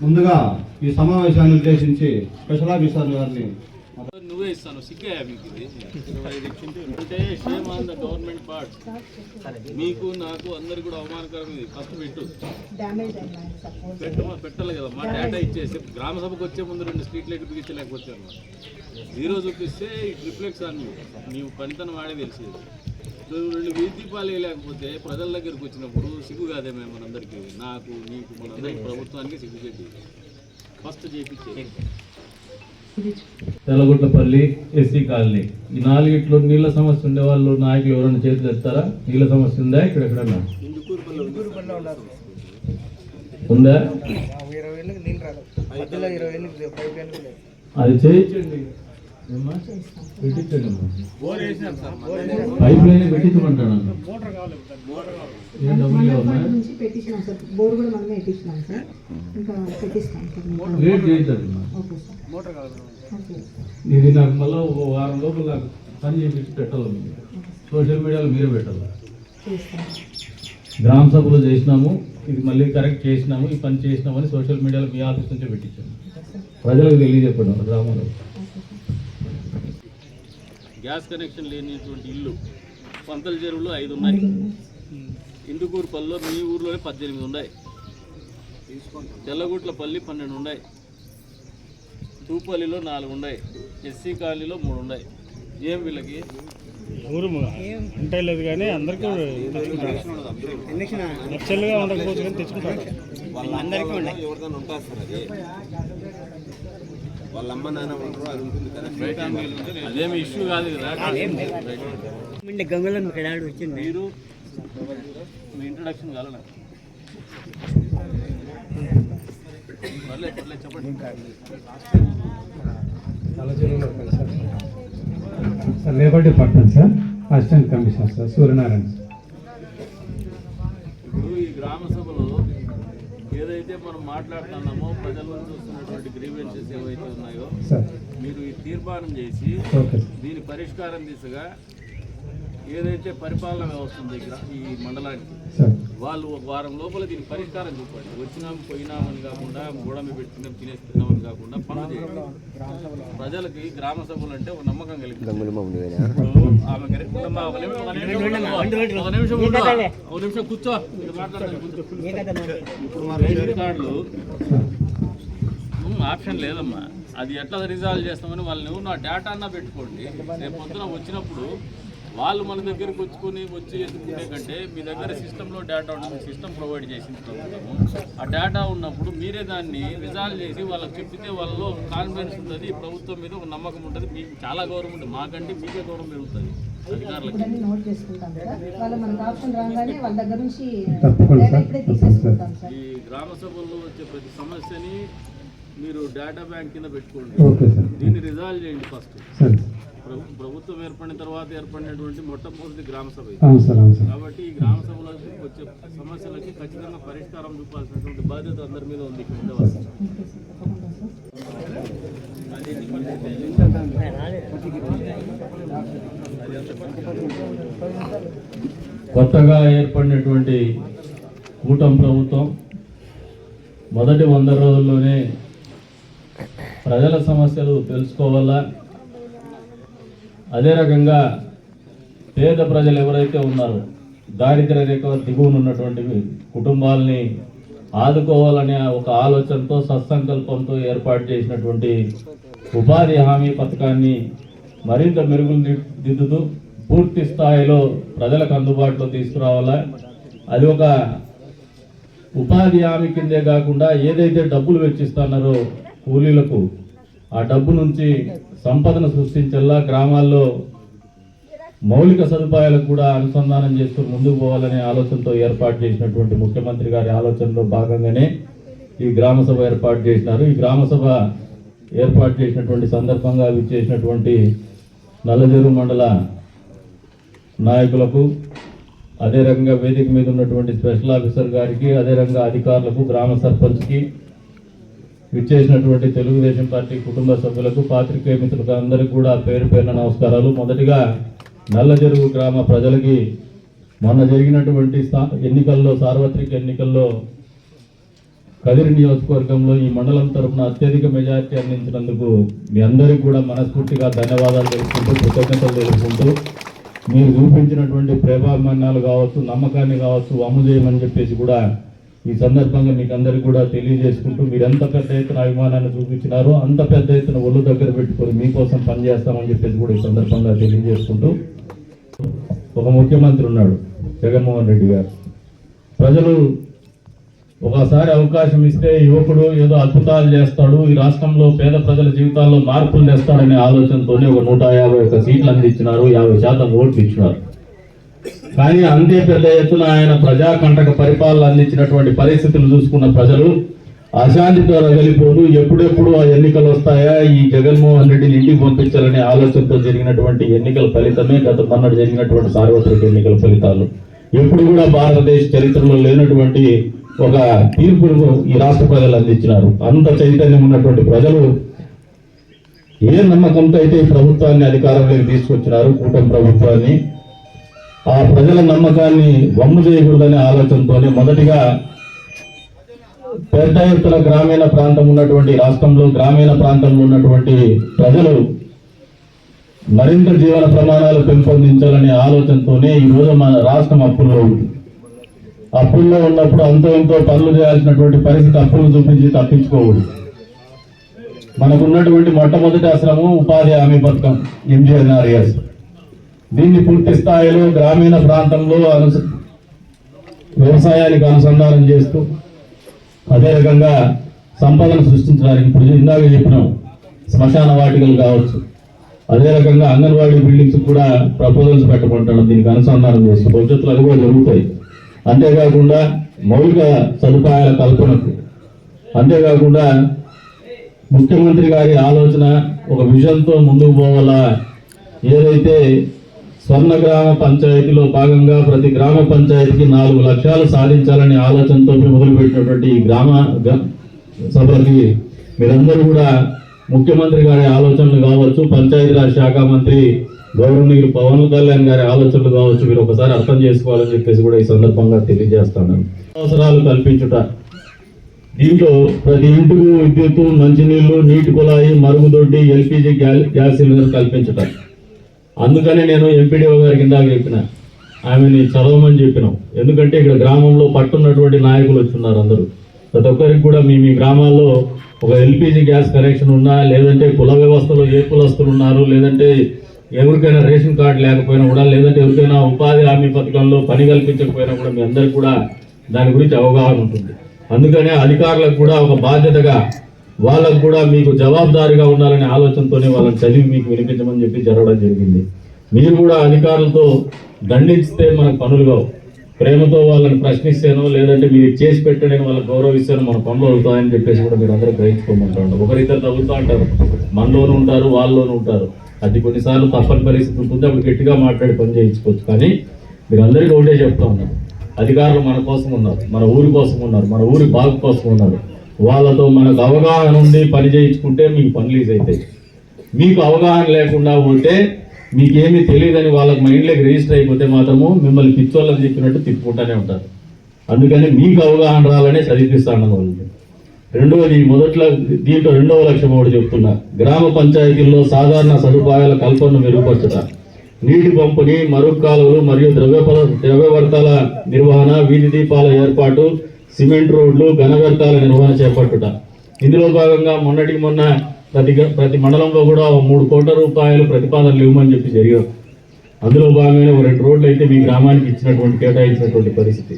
ముందుగా ఈ సమావేశాన్ని ఉద్దేశించి స్పెషల్ ఆఫీసర్ గారిని ఇస్తాను సిగ్గా మీకు ఇరవై ఐదు అంటే shame on the government part మీకు నాకు అందరికి కూడా అవమానకరం ఇది ఫస్ట్ పెట్టు. డ్యామేజ్ అయింది సపోజ్ పెట్టు పెట్టాలి కదా. మా డేటా ఇచ్చేసి గ్రామ సభకు వచ్చే ముందు రెండు స్ట్రీట్ లైట్ బిగించలేకపోతే జీరో చూపిస్తే ఇట్ రిఫ్లెక్ట్స్ ఆన్ యూ నీవు పనితనం వాడే తెలిసేది. రెండు వీధి దీపాలు లేకపోతే ప్రజల దగ్గరికి వచ్చినప్పుడు సిగ్గు కాదే మేము మనందరికీ. నాకు నీకు మనందరికీ ప్రభుత్వానికి సిగ్గు పెట్టి ఫస్ట్ చేపించే తెల్లగుట్లపల్లి ఎస్సీ కాలనీ. ఈ నాలుగిట్లో నీళ్ళ సమస్య ఉండే వాళ్ళు నాయకులు ఎవరైనా చేతులు ఎత్తారా నీళ్ళ సమస్య ఉందా? ఇక్కడ ఎక్కడన్నా ఉందా. అది చేయించండి. పైప్ లైన్ పెట్టించమంటాను లేట్ ఇది నాకు మళ్ళీ ఒక వారం లోపల నాకు పని చేసి పెట్టాలి సోషల్ మీడియాలో మీరే పెట్టాలి గ్రామ సభలో చేసినాము ఇది మళ్ళీ కరెక్ట్ చేసినాము ఈ పని చేసినామని సోషల్ మీడియాలో మీ ఆఫీస్ నుంచే పెట్టించాము. ప్రజలకు తెలియజెప్పండి గ్రామంలో. గ్యాస్ కనెక్షన్ లేనిటువంటి ఇల్లు పంతల చెరువులో ఐదు ఉన్నాయి ఇందుకూరుపల్లిలో మీ ఊర్లోనే పద్దెనిమిది ఉన్నాయి తెల్లగుట్లపల్లి పన్నెండు ఉన్నాయి తూపల్లిలో నాలుగు ఉన్నాయి ఎస్సీ కాలనీలో మూడు ఉన్నాయి ఏం వీళ్ళకి ఊరు అంటే లేదు కానీ అందరికీ నచ్చలుగా ఉండకపోవచ్చు కానీ తెచ్చుకుంటారు ఎవరిదైనా ఉంటుంది సార్ అది వాళ్ళ అమ్మ నాన్న ఉంటారు అది ఉంటుంది కదా. అదేమి ఇష్యూ కాదు కదా. గంగలో ఇక్కడ వచ్చింది. మీరు మీ ఇంట్రడక్షన్ చెప్పండి. Sir labour department sir. Assistant commissioner sir. Suryanarayana sir. ఏదైతే మనం మాట్లాడుతున్నామో ప్రజల నుంచి వస్తున్నటువంటి గ్రీవెన్సెస్ ఏవైతే ఉన్నాయో మీరు ఈ తీర్మానం చేసి దీని పరిష్కారం దిశగా ఏదైతే పరిపాలన వ్యవస్థ ఉంది ఇక్కడ ఈ మండలానికి వాళ్ళు ఒక వారం లోపల దీని పరిష్కారం చూపండి వచ్చినాం పోయినామని కాకుండా గోడమి పెట్టుకున్నాం తినేస్తున్నామని కాకుండా పనులు చేయండి. ప్రజలకి గ్రామ సభలు అంటే ఒక నమ్మకం కలిగింది. ఒక నిమిషం, ఒక నిమిషం కూర్చో. ఇప్పుడు మా రేషన్ కార్డులు. ఆప్షన్ లేదమ్మా. అది ఎట్లా రిజాల్వ్ చేస్తామని వాళ్ళు నువ్వు నా డేటా అన్నా పెట్టుకోండి. రేపు పొద్దున వచ్చినప్పుడు వాళ్ళు మన దగ్గరికి వచ్చుకొని వచ్చి ఎత్తుకునే కంటే మీ దగ్గర సిస్టంలో డేటా ఉంటుంది సిస్టమ్ ప్రొవైడ్ చేసింది ప్రభుత్వము. ఆ డేటా ఉన్నప్పుడు మీరే దాన్ని రిజాల్వ్ చేసి వాళ్ళకి చెప్పితే వాళ్ళలో కాన్ఫిడెన్స్ ఉంటుంది ఈ ప్రభుత్వం మీద ఒక నమ్మకం ఉంటుంది. మీకు చాలా గౌరవం ఉంటుంది. మాకంటే మీకే గౌరవం పెరుగుతుంది. అధికారులకి. ఇప్పుడన్నీ నోట్ చేసుకుంటాం సార్ వాళ్ళ మనకు ఆప్షన్ రాగానే వాళ్ళ దగ్గర నుంచి తప్పకుండా డేటా సార్. ఇప్పుడే తీసేసుకుంటాం సార్. ఈ గ్రామ సభల్లో వచ్చే ప్రతి సమస్యని మీరు డేటా బ్యాంక్ కింద పెట్టుకోండి. Okay sir. దీన్ని రిజాల్వ్ చేయండి ఫస్ట్ ప్రభుత్వం ఏర్పడిన తర్వాత ఏర్పడినటువంటి మొట్టమొదటి గ్రామ సభ కాబట్టి ఈ గ్రామ సభలో వచ్చే సమస్యలకి ఖచ్చితంగా పరిష్కారం చూపాల్సినటువంటి బాధ్యత అందరి మీద ఉంది. కొత్తగా ఏర్పడినటువంటి కూటమి ప్రభుత్వం మొదటి వంద రోజుల్లోనే ప్రజల సమస్యలు తెలుసుకోవాలా? అదే రకంగా పేద ప్రజలు ఎవరైతే ఉన్నారో దారిద్ర రేఖ దిగువన ఉన్నటువంటి కుటుంబాలని ఆదుకోవాలనే ఒక ఆలోచనతో సత్సంకల్పంతో ఏర్పాటు చేసినటువంటి ఉపాధి హామీ పథకాన్ని మరింత మెరుగులు దిద్దుతూ పూర్తి స్థాయిలో ప్రజలకు అందుబాటులో తీసుకురావాలా? అది ఒక ఉపాధి హామీ కిందే కాకుండా ఏదైతే డబ్బులు వెచ్చిస్తున్నారో కూలీలకు ఆ డబ్బు నుంచి సంపదను సృష్టించేలా గ్రామాల్లో మౌలిక సదుపాయాలకు కూడా అనుసంధానం చేస్తూ ముందుకు పోవాలనే ఆలోచనతో ఏర్పాటు చేసినటువంటి ముఖ్యమంత్రి గారి ఆలోచనలో భాగంగానే ఈ గ్రామ సభ ఏర్పాటు చేసినారు. ఈ గ్రామ సభ ఏర్పాటు చేసినటువంటి సందర్భంగా విచ్చేసినటువంటి నల్లజెరు మండల నాయకులకు అదే రకంగా వేదిక మీద ఉన్నటువంటి స్పెషల్ ఆఫీసర్ గారికి అదే రకంగా అధికారులకు గ్రామ సర్పంచ్కి విచ్చేసినటువంటి తెలుగుదేశం పార్టీ కుటుంబ సభ్యులకు పాత్రికేయ మిత్రులకు అందరికీ కూడా పేరు పేరున నమస్కారాలు. మొదటిగా నల్లజెరుగు గ్రామ ప్రజలకి మొన్న జరిగినటువంటి ఎన్నికల్లో సార్వత్రిక ఎన్నికల్లో కదిరి నియోజకవర్గంలో ఈ మండలం తరఫున అత్యధిక మెజారిటీ అందించినందుకు మీ అందరికీ కూడా మనస్ఫూర్తిగా ధన్యవాదాలు తెలుపుకుంటూ కృతజ్ఞతలు తెలుపుకుంటూ మీరు చూపించినటువంటి ప్రేమాభిమానాలు కావచ్చు నమ్మకాన్ని కావచ్చు వమ్ము చేయమని చెప్పేసి కూడా ఈ సందర్భంగా మీకు అందరికి కూడా తెలియజేసుకుంటూ మీరు ఎంత పెద్ద ఎత్తున అభిమానాన్ని చూపించినారో అంత పెద్ద ఎత్తున ఒళ్ళు దగ్గర పెట్టుకొని మీకోసం పనిచేస్తామని చెప్పేసి కూడా ఈ సందర్భంగా తెలియజేసుకుంటూ ఒక ముఖ్యమంత్రి ఉన్నాడు జగన్మోహన్ రెడ్డి గారు. ప్రజలు ఒకసారి అవకాశం ఇస్తే యువకుడు ఏదో అద్భుతాలు చేస్తాడు ఈ రాష్ట్రంలో పేద ప్రజల జీవితాల్లో మార్పులు తెస్తాడనే ఆలోచనతోనే ఒక నూట యాభై ఒక్క సీట్లు అందించినారు యాభై శాతం ఓట్లు ఇచ్చినారు. కానీ అంతే పెద్ద ఎత్తున ఆయన ప్రజాకంటక పరిపాలన అందించినటువంటి పరిస్థితులు చూసుకున్న ప్రజలు అశాంతితో రగిలిపోతూ ఎప్పుడెప్పుడు ఆ ఎన్నికలు వస్తాయా? ఈ జగన్మోహన్ రెడ్డిని ఇంటికి పంపించాలనే ఆలోచనతో జరిగినటువంటి ఎన్నికల ఫలితమే గత మొన్నటి జరిగినటువంటి సార్వత్రిక ఎన్నికల ఫలితాలు. ఎప్పుడు కూడా భారతదేశ చరిత్రలో లేనటువంటి ఒక తీర్పును ఈ రాష్ట్ర ప్రజలు అందించినారు. అంత చైతన్యం ఉన్నటువంటి ప్రజలు ఏ నమ్మకంతో అయితే ఈ ప్రభుత్వాన్ని అధికారంలోకి తీసుకొచ్చినారు కూటమి ప్రభుత్వాన్ని ఆ ప్రజల నమ్మకాన్ని వమ్ము చేయకూడదనే ఆలోచనతోనే మొదటిగా పెద్ద ఎత్తున గ్రామీణ ప్రాంతం ఉన్నటువంటి రాష్ట్రంలో గ్రామీణ ప్రాంతంలో ఉన్నటువంటి ప్రజలు మరింత జీవన ప్రమాణాలు పెంపొందించాలనే ఆలోచనతోనే ఈ మన రాష్ట్రం అప్పుల్లో ఉంది. అప్పుల్లో ఉన్నప్పుడు అంతో ఎంతో పనులు చేయాల్సినటువంటి పరిస్థితి అప్పులు చూపించి తప్పించుకోకూడదు. మనకున్నటువంటి మొట్టమొదటి ఆశ్రమం ఉపాధి హామీ పథకం ఎంజీఎన్ఆర్ఎస్ దీన్ని పూర్తి స్థాయిలో గ్రామీణ ప్రాంతంలో అనుస వ్యవసాయానికి అనుసంధానం చేస్తూ అదే రకంగా సంపదను సృష్టించడానికి ఇప్పుడు ఇందాక చెప్పినాం శ్మశాన వాటికలు కావచ్చు. అదే రకంగా అంగన్వాడీ బిల్డింగ్స్ కూడా ప్రపోజల్స్ పెట్టబడ్డాడు దీనికి అనుసంధానం చేస్తూ. భవిష్యత్తులో అవి కూడా జరుగుతాయి. అంతేకాకుండా మౌలిక సదుపాయాల కల్పనకు అంతేకాకుండా ముఖ్యమంత్రి గారి ఆలోచన ఒక విజన్తో ముందుకు పోవాలా? ఏదైతే స్వర్ణ గ్రామ పంచాయతీలో భాగంగా ప్రతి గ్రామ పంచాయతీకి నాలుగు లక్ష్యాలు సాధించాలనే ఆలోచనతో మొదలుపెట్టినటువంటి ఈ గ్రామ గ- సభకి మీరందరూ కూడా ముఖ్యమంత్రి గారి ఆలోచనలు కావచ్చు పంచాయతీరాజ్ శాఖ మంత్రి గౌరవనీయులు పవన్ కళ్యాణ్ గారి ఆలోచనలు కావచ్చు మీరు ఒకసారి అర్థం చేసుకోవాలని చెప్పేసి కూడా ఈ సందర్భంగా తెలియజేస్తాను. అవసరాలు కల్పించుట. దీంట్లో ప్రతి ఇంటికి విద్యుత్ మంచినీళ్ళు నీటి కుళాయి మరుగుదొడ్డి ఎల్పిజి గ్యా- గ్యాస్ సిలిండర్ కల్పించటం. అందుకనే నేను ఎంపీడీఓ గారికి ఇందాక చెప్పిన. ఆమెని చదవమని చెప్పినాం. ఎందుకంటే ఇక్కడ గ్రామంలో పట్టున్నటువంటి నాయకులు వచ్చున్నారు అందరూ. ప్రతి ఒక్కరికి కూడా మీ మీ గ్రామాల్లో ఒక ఎల్పిజి గ్యాస్ కనెక్షన్ ఉన్నా లేదంటే కుల వ్యవస్థలో ఏ కులస్తులు ఉన్నారు లేదంటే ఎవరికైనా రేషన్ కార్డు లేకపోయినా కూడా లేదంటే ఎవరికైనా ఉపాధి హామీ పథకంలో పని కల్పించకపోయినా కూడా మీ అందరికి కూడా దాని గురించి అవగాహన ఉంటుంది. అందుకనే అధికారులకు కూడా ఒక బాధ్యతగా వాళ్ళకు కూడా మీకు జవాబుదారీగా ఉండాలనే ఆలోచనతోనే వాళ్ళని చదివి మీకు వినిపించమని చెప్పి జరగడం జరిగింది. మీరు కూడా అధికారులతో దండిస్తే మనకు పనులు కావు. ప్రేమతో వాళ్ళని ప్రశ్నిస్తేనో లేదంటే మీరు చేసి పెట్టండి వాళ్ళకి గౌరవిస్తేనో మన పనులు అవుతాయని చెప్పేసి కూడా మీరు అందరూ గ్రహించుకోమంటారు. ఒకరిద్దరు తగ్గుతూ అంటారు మనలోనూ ఉంటారు వాళ్ళలోనూ ఉంటారు. అది కొన్నిసార్లు తప్పని పరిస్థితి ఉంటుంది అప్పుడు గట్టిగా మాట్లాడి పని చేయించుకోవచ్చు. కానీ మీరు అందరికీ ఒకటే చెప్తా ఉన్నారు అధికారులు మన కోసం ఉన్నారు మన ఊరి కోసం ఉన్నారు మన ఊరి బాగు కోసం ఉన్నారు. వాళ్ళతో మనకు అవగాహన ఉండి పని చేయించుకుంటే మీకు పనులు ఈజీ అవుతాయి. మీకు అవగాహన లేకుండా ఉంటే మీకేమీ తెలియదని వాళ్ళకి మైండ్లోకి రిజిస్టర్ అయిపోతే మాత్రము మిమ్మల్ని పిచ్చోళ్ళని చెప్పినట్టు తిప్పుకుంటూనే ఉంటారు. అందుకని మీకు అవగాహన రావాలనే చదివిస్తాను వాళ్ళని రెండవది మొదట్లో దీంట్లో రెండవ లక్ష్యం ఒకటి చెప్తున్నా. గ్రామ పంచాయతీల్లో సాధారణ సదుపాయాల కల్పనను మెరుగుపరచట. నీటి పంపిణీ మరుగు కాలువలు మరియు ద్రవ్య ద్రవ్యవర్తాల నిర్వహణ వీధి దీపాల ఏర్పాటు సిమెంట్ రోడ్లు ఘనవ్యర్థాల నిర్వహణ చేపట్టుట. ఇందులో భాగంగా మొన్నటికి మొన్న ప్రతి ప్రతి మండలంలో కూడా మూడు కోట్ల రూపాయలు ప్రతిపాదనలు ఇవ్వమని చెప్పి జరిగారు. అందులో భాగంగానే ఒక రెండు రోడ్లు అయితే మీ గ్రామానికి ఇచ్చినటువంటి కేటాయించినటువంటి పరిస్థితి.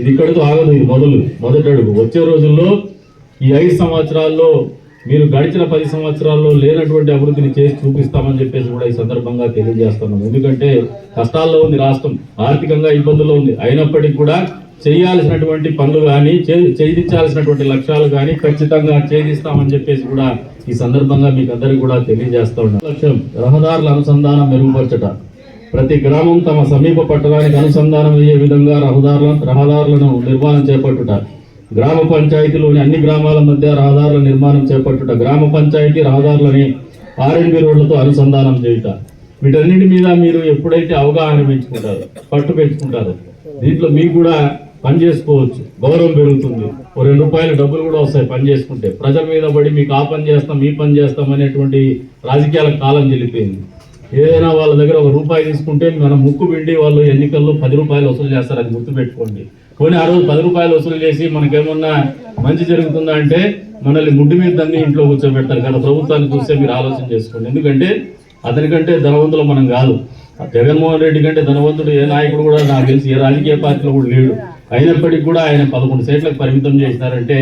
ఇది ఇక్కడితో ఆగదు ఇది మొదలు మొదటి అడుగు. వచ్చే రోజుల్లో ఈ ఐదు సంవత్సరాల్లో మీరు గడిచిన పది సంవత్సరాల్లో లేనటువంటి అభివృద్ధిని చేసి చూపిస్తామని చెప్పేసి కూడా ఈ సందర్భంగా తెలియజేస్తున్నాం. ఎందుకంటే కష్టాల్లో ఉంది రాష్ట్రం ఆర్థికంగా ఇబ్బందుల్లో ఉంది. అయినప్పటికీ కూడా చేయాల్సినటువంటి పనులు కానీ చేయించాల్సినటువంటి లక్ష్యాలు కానీ ఖచ్చితంగా ఛేదిస్తామని చెప్పేసి కూడా ఈ సందర్భంగా మీకు అందరికీ కూడా తెలియజేస్తా ఉన్నాం లక్ష్యం రహదారుల అనుసంధానం మెరుగుపరచట. ప్రతి గ్రామం తమ సమీప పట్టణానికి అనుసంధానం అయ్యే విధంగా రహదారుల రహదారులను నిర్మాణం చేపట్టుట. గ్రామ పంచాయతీలోని అన్ని గ్రామాల మధ్య రహదారుల నిర్మాణం చేపట్టుట. గ్రామ పంచాయతీ రహదారులని ఆర్ఎన్బి రోడ్లతో అనుసంధానం చేయుట. వీటన్నిటి మీద మీరు ఎప్పుడైతే అవగాహన పెంచుకుంటారు పట్టు పెంచుకుంటారు దీంట్లో మీకు కూడా పని చేసుకోవచ్చు. గౌరవం పెరుగుతుంది. ఓ రెండు రూపాయల డబ్బులు కూడా వస్తాయి పని చేసుకుంటే. ప్రజల మీద పడి మీకు ఆ పని చేస్తాం ఈ పని చేస్తాం అనేటువంటి రాజకీయాల కాలం చెల్లిపోయింది. ఏదైనా వాళ్ళ దగ్గర ఒక రూపాయి తీసుకుంటే మనం ముక్కు పిండి వాళ్ళు ఎన్నికల్లో పది రూపాయలు వసూలు చేస్తారు అది గుర్తుపెట్టుకోండి. కొన్ని ఆ రోజు పది రూపాయలు వసూలు చేసి మనకేమన్నా మంచి జరుగుతుందా అంటే మనల్ని ముడ్డు మీద దాన్ని ఇంట్లో కూర్చోబెడతారు. కదా ప్రభుత్వాన్ని చూస్తే మీరు ఆలోచన చేసుకోండి. ఎందుకంటే అతనికంటే ధనవంతులు మనం కాదు. జగన్మోహన్ రెడ్డి కంటే ధనవంతుడు ఏ నాయకుడు కూడా నాకు తెలిసి ఏ రాజకీయ పార్టీలో కూడా లేడు. అయినప్పటికీ కూడా ఆయన పదకొండు సీట్లకు పరిమితం చేసినారంటే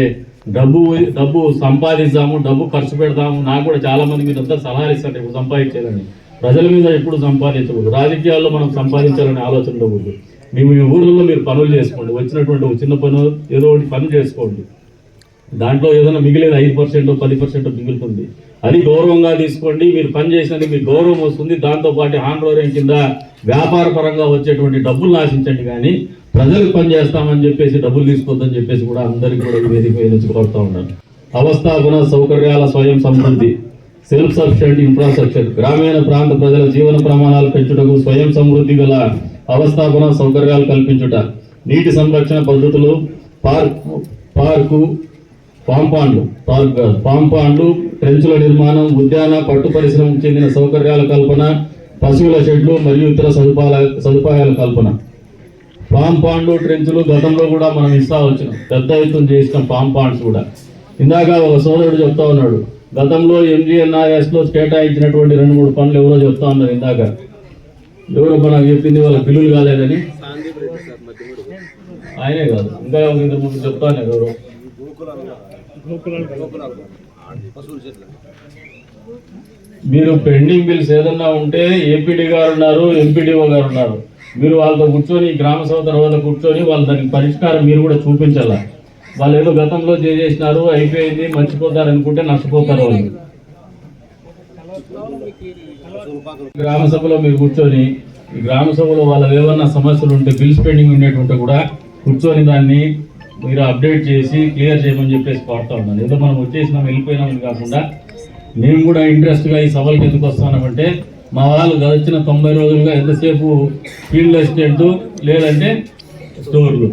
డబ్బు డబ్బు సంపాదిస్తాము డబ్బు ఖర్చు పెడతాము నాకు కూడా చాలామంది మీరు అంతా సలహా ఇస్తారు ఇప్పుడు సంపాదించాలని ప్రజల మీద ఎప్పుడు సంపాదించకూడదు. రాజకీయాల్లో మనం సంపాదించాలనే ఆలోచన ఉండకూడదు. మేము మీ ఊర్లలో మీరు పనులు చేసుకోండి. వచ్చినటువంటి ఒక చిన్న పని ఏదో ఒకటి పని చేసుకోండి. దాంట్లో ఏదైనా మిగిలేదు ఐదు పర్సెంట్ పది పర్సెంట్ మిగులుతుంది. అది గౌరవంగా తీసుకోండి. మీరు పని చేసినందుకు మీకు గౌరవం వస్తుంది. దాంతోపాటు పాటు హాండ్రోరింగ్ కింద వ్యాపార పరంగా వచ్చేటువంటి డబ్బులు నాశించండి కానీ ప్రజలకు పని చేస్తామని చెప్పేసి డబ్బులు తీసుకోవద్దని చెప్పేసి కూడా అందరికీ కూడా ఈ వేదిక మీద నుంచి కోరుతా ఉన్నాను. అవస్థాపన సౌకర్యాల స్వయం సమృద్ధి సెల్ఫ్ సఫిషియెంట్ ఇన్ఫ్రాస్ట్రక్చర్ గ్రామీణ ప్రాంత ప్రజల జీవన ప్రమాణాలు పెంచుటకు స్వయం సమృద్ధి గల అవస్థాపన సౌకర్యాలు కల్పించుట నీటి సంరక్షణ పద్ధతులు పార్క్ పార్కు పాంపాండ్లు పార్క్ పాంపాండ్లు ట్రెంచుల నిర్మాణం ఉద్యాన పట్టు పరిశ్రమకు చెందిన సౌకర్యాల కల్పన పశువుల షెడ్లు మరియు ఇతర సదుపాయాల సదుపాయాల కల్పన. పాంపాండ్లు ట్రెంచులు గతంలో కూడా మనం ఇస్తా వచ్చినాం. పెద్ద ఎత్తున చేసిన పాంపాండ్స్ కూడా. ఇందాక ఒక సోదరుడు చెప్తా ఉన్నాడు గతంలో ఎంజీఎన్ఆర్ఎస్లో కేటాయించినటువంటి రెండు మూడు పనులు ఎవరో చెప్తా ఉన్నారు ఇందాక. ఎవరో నాకు చెప్పింది వాళ్ళ బిల్లులు కాలేదని. ఆయనే కాదు ఇంకా ఒక ముందు చెప్తాను ఎవరు. మీరు పెండింగ్ బిల్స్ ఏదన్నా ఉంటే ఏపీడీ గారు ఉన్నారు ఎంపీడీఓ గారు ఉన్నారు. మీరు వాళ్ళతో కూర్చొని గ్రామ సభ తర్వాత కూర్చొని వాళ్ళ దానికి పరిష్కారం మీరు కూడా చూపించాల? వాళ్ళు ఏదో గతంలో చేసేసినారు అయిపోయింది మర్చిపోతారు అనుకుంటే నష్టపోతారు వాళ్ళు. గ్రామ సభలో మీరు కూర్చొని గ్రామ సభలో వాళ్ళ ఏమన్నా సమస్యలు ఉంటే బిల్స్ పెండింగ్ ఉండేటువంటి కూడా కూర్చొని దాన్ని మీరు అప్డేట్ చేసి క్లియర్ చేయమని చెప్పేసి కోరుతా ఉన్నాను. ఏదో మనం వచ్చేసినాం వెళ్ళిపోయినామని కాకుండా మేము కూడా ఇంట్రెస్ట్గా ఈ సభలకు ఎందుకు వస్తామంటే మా వాళ్ళు గడిచిన తొంభై రోజులుగా ఎంతసేపు ఫీల్డ్ అసిస్టెంట్ లేదంటే స్టోర్లు.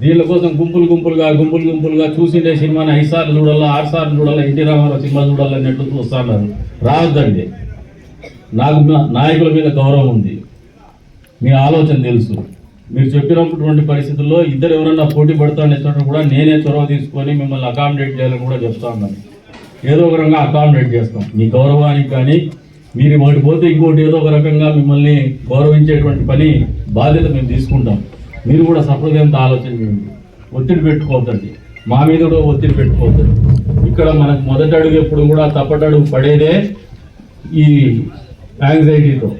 దీళ్ళ కోసం గుంపులు గుంపులుగా గుంపులు గుంపులుగా చూసిండే సినిమాని ఐదు సార్లు చూడాలా ఆరు సార్లు చూడాలా ఎన్టీ రామారావు సినిమా చూడాలన్నట్టు చూస్తున్నారు. రావద్దండి. నాకు నాయకుల మీద గౌరవం ఉంది. మీ ఆలోచన తెలుసు. మీరు చెప్పినటువంటి పరిస్థితుల్లో ఇద్దరు ఎవరన్నా పోటీ పడతానేటప్పుడు కూడా నేనే చొరవ తీసుకొని మిమ్మల్ని అకామిడేట్ చేయాలని కూడా చెప్తా ఉన్నాను. ఏదో ఒక రకంగా అకామిడేట్ చేస్తాం. మీ గౌరవానికి కానీ మీరు ఒకటి పోతే ఇంకోటి ఏదో ఒక రకంగా మిమ్మల్ని గౌరవించేటువంటి పని బాధ్యత మేము తీసుకుంటాం. మీరు కూడా సహృదయంతో ఆలోచన చేయండి. ఒత్తిడి పెట్టుకోవద్దండి. మా మీద కూడా ఒత్తిడి పెట్టుకోవద్దండి. ఇక్కడ మనకు మొదటి అడుగు ఎప్పుడు కూడా తప్పటడుగు పడేదే ఈ యాంగ్జైటీతో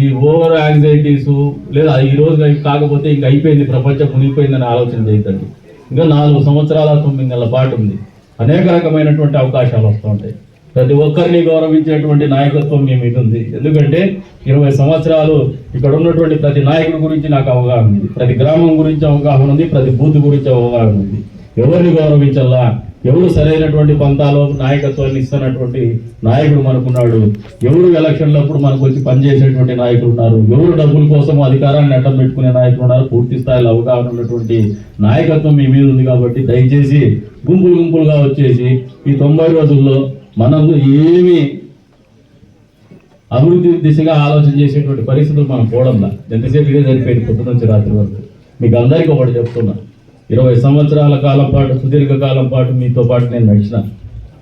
ఈ ఓవర్ యాంగ్జైటీస్ లేదా ఈ రోజు కాకపోతే ఇంక అయిపోయింది ప్రపంచం మునిగిపోయిందని ఆలోచన చేయదండి ఇంకా నాలుగు సంవత్సరాల తొమ్మిది నెలల పాటు ఉంది. అనేక రకమైనటువంటి అవకాశాలు వస్తూ ఉంటాయి. ప్రతి ఒక్కరిని గౌరవించేటువంటి నాయకత్వం మీ మీద ఉంది. ఎందుకంటే ఇరవై సంవత్సరాలు ఇక్కడ ఉన్నటువంటి ప్రతి నాయకుడి గురించి నాకు అవగాహన ఉంది. ప్రతి గ్రామం గురించి అవగాహన ఉంది ప్రతి బూత్ గురించి అవగాహన ఉంది. ఎవరిని గౌరవించాలా ఎవరు సరైనటువంటి పంతాలో నాయకత్వాన్ని ఇస్తున్నటువంటి నాయకుడు మనకున్నాడు? ఎవరు ఎలక్షన్లప్పుడు మనకు వచ్చి పనిచేసేటువంటి నాయకులు ఉన్నారు? ఎవరు డబ్బుల కోసం అధికారాన్ని అడ్డం పెట్టుకునే నాయకులు ఉన్నారు? పూర్తి స్థాయిలో అవగాహన ఉన్నటువంటి నాయకత్వం మీ మీద ఉంది కాబట్టి దయచేసి గుంపులు గుంపులుగా వచ్చేసి ఈ తొంభై రోజుల్లో మనం ఏమి అభివృద్ధి దిశగా ఆలోచన చేసేటువంటి పరిస్థితులు మనం పోవడంలా ఎంతసేపు ఇదే సరిపోయింది పొద్దు నుంచి రాత్రి వరకు? మీకు అందరికీ ఒకటి చెప్తున్నా. ఇరవై సంవత్సరాల కాలం పాటు సుదీర్ఘ కాలం పాటు మీతో పాటు నేను నడిచిన.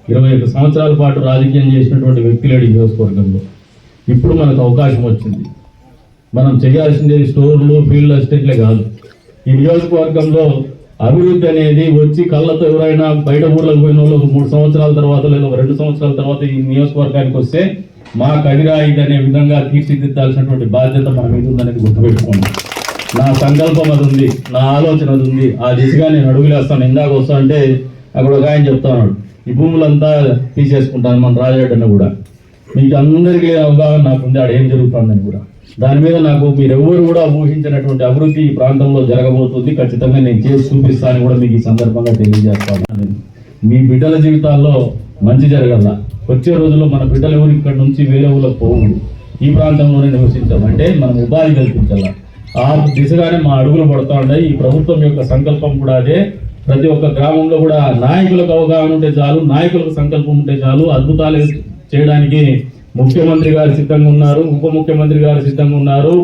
ఇరవై ఒక్క సంవత్సరాల పాటు రాజకీయం చేసినటువంటి వ్యక్తి లేడు నియోజకవర్గంలో. ఇప్పుడు మనకు అవకాశం వచ్చింది. మనం చేయాల్సింది స్టోర్లు ఫీల్డ్ అసిస్టెంట్లే కాదు. ఈ నియోజకవర్గంలో అభివృద్ధి అనేది వచ్చి కళ్ళతో ఎవరైనా బయట ఊర్లకు పోయిన వాళ్ళు ఒక మూడు సంవత్సరాల తర్వాత లేదా ఒక రెండు సంవత్సరాల తర్వాత ఈ నియోజకవర్గానికి వస్తే మా కదిరా ఇది అనే విధంగా తీర్చిదిద్దాల్సినటువంటి బాధ్యత మన మీద ఉందనేది గుర్తుపెట్టుకోండి నా సంకల్పం అది ఉంది నా ఆలోచన అది ఉంది. ఆ దిశగా నేను అడుగులేస్తాను ఇందాక వస్తా అంటే అక్కడ ఒక ఆయన చెప్తాను ఈ భూములంతా తీసేసుకుంటాను మన రాజాడన్న కూడా. మీకు అందరికీ అవగాహన నాకు ఉంది ఆడ ఏం జరుగుతుందని కూడా. దాని మీద నాకు మీరెవ్వరు కూడా ఊహించినటువంటి అభివృద్ధి ఈ ప్రాంతంలో జరగబోతుంది. ఖచ్చితంగా నేను చేసి చూపిస్తానని కూడా మీకు ఈ సందర్భంగా తెలియజేస్తాను. మీ బిడ్డల జీవితాల్లో మంచి జరగల వచ్చే రోజుల్లో మన బిడ్డలు ఎవరు ఇక్కడ నుంచి వేరే ఊళ్ళకి పోవు? ఈ ప్రాంతంలోనే నివసించాం. అంటే మనం ఉపాధి కల్పించాల? ఆ దిశగానే మా అడుగులు పడుతూ ఉన్నాయి. ఈ ప్రభుత్వం యొక్క సంకల్పం కూడా అదే. ప్రతి ఒక్క గ్రామంలో కూడా నాయకులకు అవగాహన ఉంటే చాలు నాయకులకు సంకల్పం ఉంటే చాలు అద్భుతాలు చేయడానికి ముఖ్యమంత్రి గారు సిద్ధంగా ఉన్నారు ఉప ముఖ్యమంత్రి గారు సిద్ధంగా ఉన్నారు.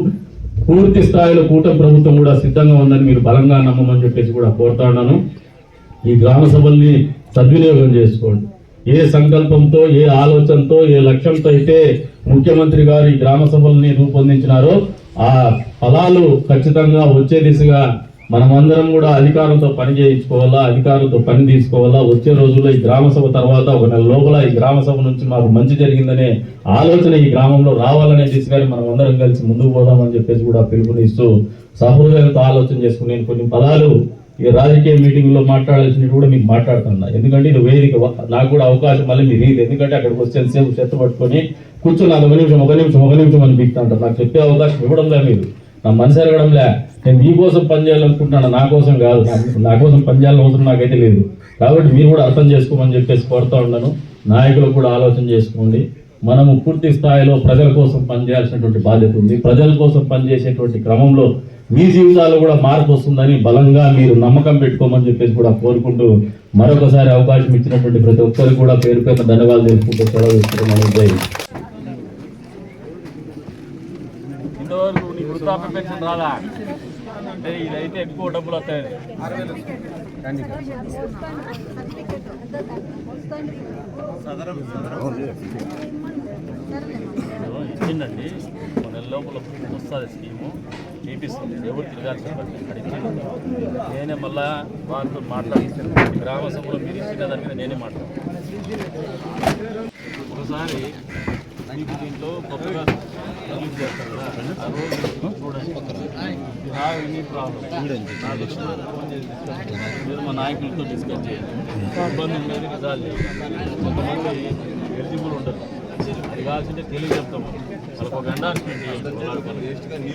పూర్తి స్థాయిలో కూటమి ప్రభుత్వం కూడా సిద్ధంగా ఉందని మీరు బలంగా నమ్మమని చెప్పేసి కూడా కోరుతా ఉన్నాను. ఈ గ్రామ సభల్ని సద్వినియోగం చేసుకోండి. ఏ సంకల్పంతో ఏ ఆలోచనతో ఏ లక్ష్యంతో అయితే ముఖ్యమంత్రి గారు ఈ గ్రామ సభల్ని రూపొందించినారో ఆ ఫలాలు ఖచ్చితంగా వచ్చే దిశగా మనమందరం కూడా అధికారులతో పని చేయించుకోవాలా అధికారులతో పని తీసుకోవాలా? వచ్చే రోజుల్లో ఈ గ్రామ సభ తర్వాత ఒక నెల లోపల ఈ గ్రామ సభ నుంచి మాకు మంచి జరిగిందనే ఆలోచన ఈ గ్రామంలో రావాలనే తీసుకొని మనం అందరం కలిసి ముందుకు పోదామని చెప్పేసి కూడా పిలుపునిస్తూ సహోదరులతో ఆలోచన చేసుకుని నేను కొన్ని పదాలు ఈ రాజకీయ మీటింగ్లో మాట్లాడాల్సినవి కూడా మీకు మాట్లాడుతున్నా. ఎందుకంటే ఇది వేదిక నాకు కూడా అవకాశం మళ్ళీ మీరు ఇది ఎందుకంటే అక్కడికి వచ్చే సేపు చెత్త పట్టుకొని కూర్చొని ఒక నిమిషం ఒక నిమిషం ఒక నిమిషం అని బిక్తుంటారు నాకు చెప్పే అవకాశం ఇవ్వడం లేదు. మీరు నా మనసు ఎరగడంలే. నేను మీకోసం పని చేయాలనుకుంటున్నాను? నా కోసం కాదు. నా- కోసం పనిచేయాలని అవసరం నాకైతే లేదు. కాబట్టి మీరు కూడా అర్థం చేసుకోమని చెప్పేసి కోరుతా ఉన్నాను. నాయకులు కూడా ఆలోచన చేసుకోండి. మనము పూర్తి స్థాయిలో ప్రజల కోసం పనిచేయాల్సినటువంటి బాధ్యత ఉంది. ప్రజల కోసం పనిచేసేటువంటి క్రమంలో మీ జీవితాల్లో కూడా మార్పు వస్తుందని బలంగా మీరు నమ్మకం పెట్టుకోమని చెప్పేసి కూడా కోరుకుంటూ మరొకసారి అవకాశం ఇచ్చినటువంటి ప్రతి ఒక్కరికి కూడా పేరు పేరు ధన్యవాదాలు తెలుసుకుంటూ సెలవు ఇస్తున్నాను జై హింద్. ఇంతవరకు పెన్షన్ రాదా? అంటే ఇదైతే ఎక్కువ డబ్బులు వస్తాయి ఇచ్చిందండి. కొన్ని లోపల వస్తుంది స్కీము. చేపిస్తుంది ఎవరు తిరగాలి చెప్పండి. లేదు. నేనే మళ్ళా వాళ్ళతో మాట్లాడి గ్రామ సభలో మీరు ఇచ్చిన దాని మీద నేనే మాట్లాడతాను. ఒకసారి దీంట్లో కొత్తగా మీరు మా నాయకులతో డిస్కస్ చేయండి ఇబ్బంది ఉండేది రిజాల్వ్ చేయండి కొంతమంది ఎలిజిబుల్ ఉండదు అది కావాల్సింటే తెలియ చెప్తాము ఒక ఎండార్స్మెంట్ చేయండి